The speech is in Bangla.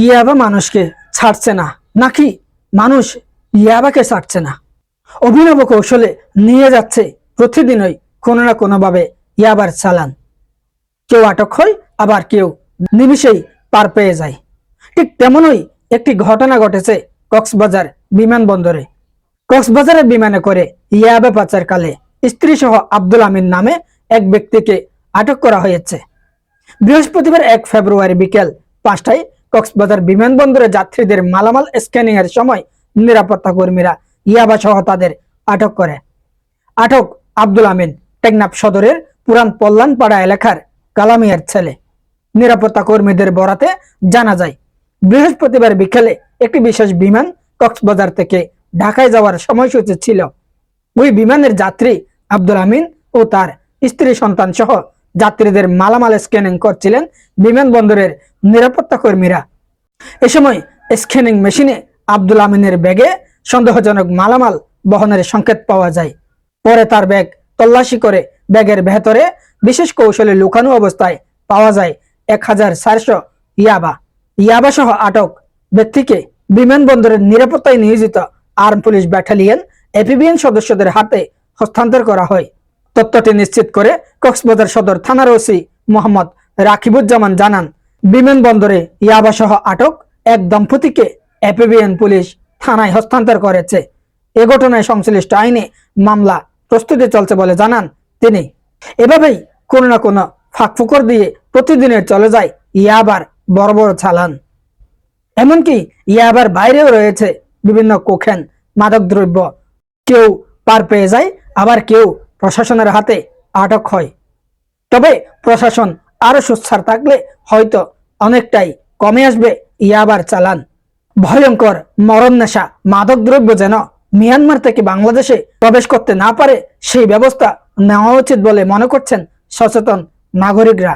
ইয়াবা মানুষকে ছাড়ছে না। নাকি মানুষ ইয়াবাকে ছাড়ছে না? অভিনব কৌশলে নিয়ে যাচ্ছে প্রতিদিনই কোনো না কোনোভাবে ইয়াবার চালান। কেউ আটক হয়, আবার কেউ নিমিষেই পার পেয়ে যায়। ঠিক তেমনই একটি ঘটনা ঘটেছে কক্সবাজার বিমানবন্দরে। কক্সবাজারের বিমানে করে ইয়াবা পাচার কালে স্ত্রী সহ আব্দুল আমিন নামে এক ব্যক্তিকে আটক করা হয়েছে। বৃহস্পতিবার এক ফেব্রুয়ারি বিকেল পাঁচটায় কক্সবাজার বিমানবন্দরে যাত্রীদের মালামাল স্ক্যানিং এর সময় নিরাপত্তা কর্মীরা ইয়াবা সহ তাদের আটক করে। আটক আব্দুল আমিন টেকনাফ সদরের পুরান পল্লানপাড়া এলাকার কালামিয়ার ছেলে। নিরাপত্তা কর্মীদের বরাতে জানা যায়, বৃহস্পতিবার বিকেলে একটি বিশেষ বিমান কক্সবাজার থেকে ঢাকায় যাওয়ার সময়সূচি ছিল। ওই বিমানের যাত্রী আব্দুল আমিন ও তার স্ত্রী সন্তান সহ যাত্রীদের মালামাল স্ক্যানিং করছিলেন বিমানবন্দরের নিরাপত্তা কর্মীরা। এ সময় স্ক্যানিং মেশিনে আব্দুল আমিনের ব্যাগে সন্দেহজনক মালামাল বহনের সংকেত পাওয়া যায়। পরে তার ব্যাগ তল্লাশি করে ব্যাগের ভেতরে বিশেষ কৌশলে লুকানো অবস্থায় পাওয়া যায় এক হাজার চারশো ইয়াবা। ইয়াবা সহ আটক ব্যক্তিকে বিমানবন্দরের নিরাপত্তায় নিয়োজিত আর্ম পুলিশ ব্যাটালিয়ন এপিবিএন সদস্যদের হাতে হস্তান্তর করা হয়। তথ্যটি নিশ্চিত করে কক্সবাজার সদর থানার ওসি মোহাম্মদ রাকিবুজ্জামান জানান বিমানবন্দরে ইয়াবা সহ আটক এক দম্পতিকে এপিবিএন পুলিশ থানায় হস্তান্তর করেছে। এ ঘটনায় সংশ্লিষ্ট আইনে মামলা প্রস্তুতি চলছে বলে জানান তিনি। এভাবেই কোনো না কোনো ফাঁকফুকর দিয়ে প্রতিদিনের চলে যায় ইয়াবার বড় বড় চালান। এমনকি ইয়াবার বাইরেও রয়েছে বিভিন্ন কোখেন, মাদকদ্রব্য। কেউ পার পেয়ে যায়, আবার কেউ প্রশাসনের হাতে আটক হয়। তবে প্রশাসন আরও সুচ্ছার থাকলে হয়তো অনেকটাই কমে আসবে ইয়াবার চালান। ভয়ঙ্কর মরণ নেশা মাদক দ্রব্য যেন মিয়ানমার থেকে বাংলাদেশে প্রবেশ করতে না পারে, সেই ব্যবস্থা নেওয়া উচিত বলে মনে করছেন সচেতন নাগরিকরা।